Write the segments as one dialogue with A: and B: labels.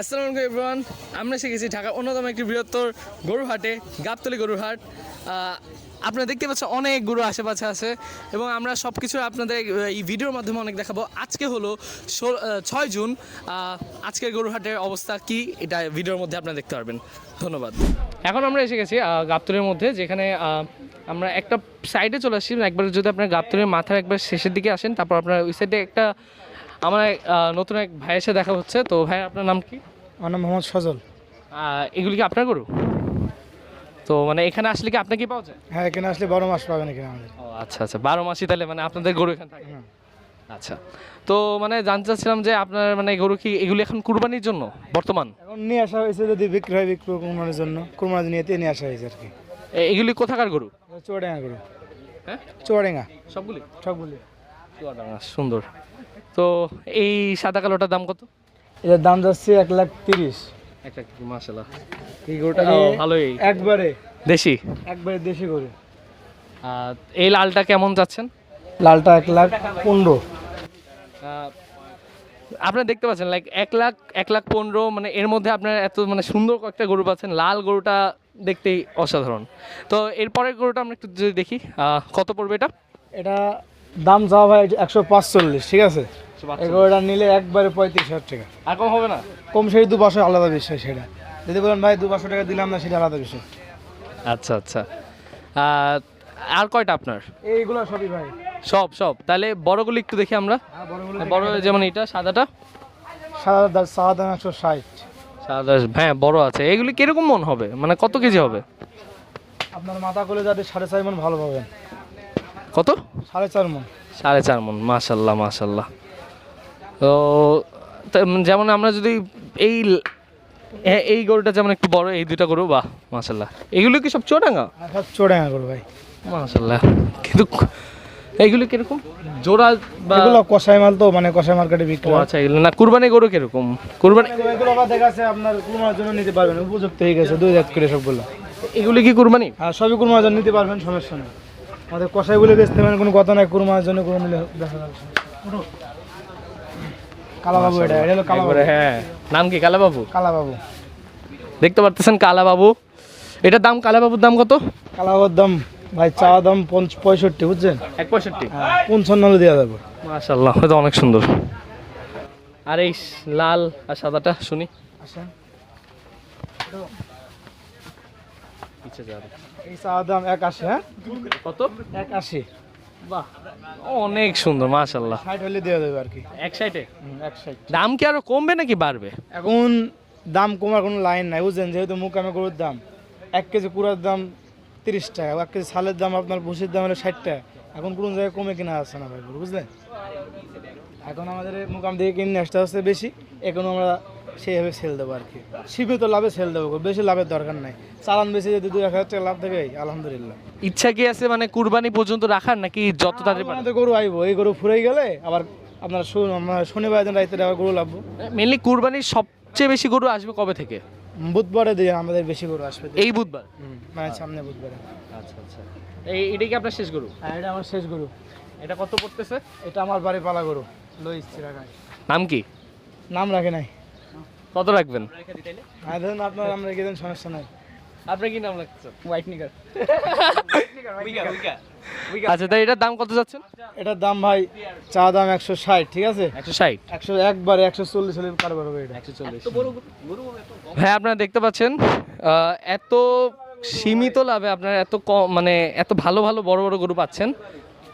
A: আসসালামু আলাইকুম এভরিওয়ান আমরা এসে গেছি ঢাকার অন্যতম একটি বৃহত্তর গরুর হাটে, গাবতলি গরুর হাট। আপনারা দেখতে পাচ্ছেন অনেক গরু আশেপাশে আছে এবং আমরা সব কিছু আপনাদের এই ভিডিওর মাধ্যমে অনেক দেখাবো। আজকে হলো ছয় জুন। আজকের গরুর হাটের অবস্থা কি, এটা ভিডিওর মধ্যে আপনারা দেখতে পারবেন। ধন্যবাদ। এখন আমরা এসে গেছি গাবতলির মধ্যে, যেখানে আমরা একটা সাইডে চলে আসছি। একবার যদি আপনার গাবতলির মাথার একবার শেষের দিকে আসেন, তারপর আপনার ওই সাইডে একটা আমার এক, আহ, নতুন এক ভাইয়ের সাথে দেখা হচ্ছে। তো ভাই আপনার নাম কি?
B: আমার নাম মোহাম্মদ সজল।
A: আহ, এগুলি কি আপনার গরু? তো মানে এখানে আসলে কি আপনার কি পাওয়া যায়?
B: হ্যাঁ এখানে আসলে বারো মাস পাবেন এখানে আমাদের।
A: ও আচ্ছা আচ্ছা। বারো মাসই তাহলে মানে আপনাদের গরু এখানে থাকে?
B: হুম।
A: আচ্ছা। তো মানে জানতে চাচ্ছিলাম যে আপনার মানে গরু কি এগুলি এখন কুরবানির জন্য বর্তমান?
B: এখন নিয়ে আসা হয়েছে যদি বিক্রি হয় বিক্রি কুরবানির জন্য। কুরবানির নিয়ে নিয়ে আসা হয়েছে আর কি।
A: এ- এগুলি কোথাকার গরু?
B: চুয়াডাঙ্গা করো
A: হ্যাঁ?
B: চুয়াডাঙ্গা।
A: সবগুলি?
B: সবগুলি।
A: চুয়াডাঙ্গা, সুন্দর। তো এই সাদা কালোটার দাম কত?
B: এটার দাম যাচ্ছে এক লাখ তিরিশ।
A: মাসাল্লাহ এই গরুটা ভালোই।
B: একবারে।
A: দেশি?
B: একবারে দেশি
A: আর এই লালটা কেমন যাচ্ছেন?
B: লালটা এক লাখ পনেরো।
A: আপনারা দেখতে পাচ্ছেন লাইক এক লাখ এক লাখ পনেরো মানে এর মধ্যে আপনার এত মানে সুন্দর কয়েকটা গরু পাচ্ছেন। লাল গরুটা দেখতেই অসাধারণ। তো এরপরের গরুটা আমরা একটু যদি দেখি কত পড়বে এটা?
B: এটা দাম যাওয়া ভাই একশো পাঁচচল্লিশ ঠিক আছে? এগারোটা নিলে একবারে পঁয়ত্রিশ হাজার টাকা।
A: আর কম হবে না?
B: কম সেই দু পাঁচশো আলাদা বিষয় সেটা। যদি বলেন ভাই দু পাঁচশো টাকা দিলাম না সেটা আলাদা বিষয়।
A: আচ্ছা আচ্ছা। আর কয়টা আপনার?
B: এইগুলো সবই ভাই।
A: সব সব। তাহলে বড়গুলো একটু দেখি আমরা।
B: হ্যাঁ
A: বড় যেমন এটা সাদাটা?
B: সাদা সাদা একশো ষাট।
A: সাদা হ্যাঁ বড় আছে। এগুলি কীরকম মন হবে? মানে কত কেজি হবে?
B: আপনার মাথা করে যাতে সাড়ে চার মন ভালো পাবেন।
A: কত?
B: সাড়ে চার মন।
A: সাড়ে চার মন মাশাল্লাহ মাশাল্লাহ। তো যেমন আমরা যদি এই এই গরুটা যেমন একটু বড় এই দুইটা গরু বাহ মাশাল্লাহ। এগুলো কি সব চোরাঙ্গা
B: আর সব চোড়াঙ্গা গরু ভাই।
A: মাশাল্লাহ। কিন্তু এইগুলো কীরকম? জোড়া বা
B: এগুলো কষাই মাল তো মানে কষাই মার্কেটে বিক্রি হয়।
A: আচ্ছা এগুলো না কুরবানি গরু কীরকম? কুরবানি
B: এগুলো- আবার দেখা আছে আপনার কুরমার জন্য নিতে পারবেন উপযুক্ত হয়ে গেছে দুই জাত করে সবগুলো।
A: এগুলি কি কুরবানি?
B: আর সবই কুরমার জন্য নিতে পারবেন সমস্যা নেই। আমাদের কষাই বলে বেচতে পারেন কোনো কথা নাই কুরমার জন্য কোনো নিলে দেখা যাবে। কালাবাবু এটা এটা হলো কালাবাবু।
A: হ্যাঁ। নাম কি কালাবাবু?
B: কালাবাবু।
A: দেখতে পারতেছেন কালাবাবু। এটার দাম কালাবাবুর দাম কত?
B: কালাবাবুর দাম ভাই চাওয়া দাম পঁয়ষট্টি বুঝছেন?
A: এক পঁয়ষট্টি?
B: হ্যাঁ, পঞ্চান্ন হলে দেওয়া যাবে।
A: মাশাল্লাহ এটা অনেক সুন্দর। আর এই লাল আর সাদাটা শুনি। পিছে যাবে।
B: এই চাওয়া দাম এক আশি হ্যাঁ?
A: কত?
B: এক আশি।
A: বাহ অনেক সুন্দর মাশাল্লাহ
B: ষাট হলে দেওয়া যাবে আর কি।
A: এক সাইডে
B: এক ষাট।
A: দাম কি আরও কমবে নাকি বাড়বে?
B: এখন দাম কমার কোনো লাইন নাই বুঝছেন? যেহেতু মুকামে গরুর দাম এক কেজি পুরার দাম তিরিশ টাকা এক কেজি সালের দাম আপনার ভুসির দাম হলো ষাট টাকা। এখন কোন জায়গায় কমে কিনা আসছে না ভাই বুঝলেন? এখন আমাদের মুকাম থেকে কিনে আসতে আসতে বেশি এখন আমরা সেইভাবে সেল দেবো আর কি। সীমিত লাভে সেল দেবো বেশি লাভের দরকার নাই। চালান বেশি যদি দুই এক হাজার টাকা লাভ থাকে আলহামদুলিল্লাহ।
A: ইচ্ছা কি আছে মানে কুরবানি পর্যন্ত রাখার নাকি যত তাড়াতাড়ি
B: গরু আইবো এই গরু ফুরাই গেলে আবার আপনার শনিবার দিন রাইতে আবার গরু লাভবো।
A: মেনলি কুরবানির সবচেয়ে বেশি গরু আসবে কবে থেকে?
B: বুধবারে দিয়ে আমাদের বেশি গরু আসবে।
A: এই বুধবার?
B: মানে সামনে বুধবারে।
A: আচ্ছা আচ্ছা। এই এটাই কি আপনার শেষ গরু?
B: আর এটা আমার শেষ গরু।
A: এটা কত পড়তেছে?
B: এটা আমার বাড়ি পালা গরু লইস চিরাগায়
A: নাম কি?
B: নাম রাখে নাই।
A: কত রাখবেন?
B: ধরুন আপনার আমরা রেখে দেন সমস্যা নাই।
A: আপনার কি নাম রাখছেন
B: হোয়াইট নিগার
A: আচ্ছা তাই এটার দাম কত যাচ্ছেন?
B: এটার দাম ভাই চা দাম একশো ষাট ঠিক আছে?
A: একশো ষাট।
B: একশো একবারে একশো চল্লিশ হলে কারবার হবে এটা।
A: হ্যাঁ আপনারা দেখতে পাচ্ছেন এত সীমিত লাভে আপনারা এত কম মানে এত ভালো ভালো বড় বড় গরু পাচ্ছেন।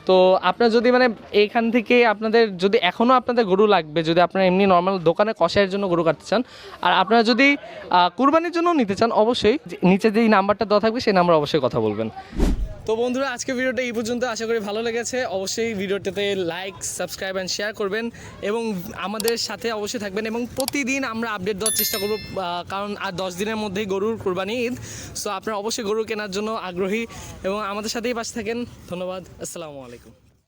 A: তো আপনার যদি মানে এইখান থেকে আপনাদের যদি এখনও আপনাদের গরু লাগবে, যদি আপনারা এমনি নর্মাল দোকানে কষাইয়ের জন্য গরু কাটতে চান, আর আপনারা যদি কুরবানির জন্য নিতে চান, অবশ্যই নিচে যেই নাম্বারটা দেওয়া থাকবে, সেই নাম্বার অবশ্যই কথা বলবেন। তো বন্ধুরা আজকে ভিডিওটা এই পর্যন্ত। আশা করি ভালো লেগেছে। অবশ্যই ভিডিওটাতে লাইক সাবস্ক্রাইব অ্যান্ড শেয়ার করবেন এবং আমাদের সাথে অবশ্যই থাকবেন এবং প্রতিদিন আমরা আপডেট দেওয়ার চেষ্টা করব কারণ আর দশ দিনের মধ্যেই গরুর কোরবানি ঈদ। সো আপনারা অবশ্যই গরু কেনার জন্য আগ্রহী এবং আমাদের সাথেই পাশে থাকেন। ধন্যবাদ। আসসালামু আলাইকুম।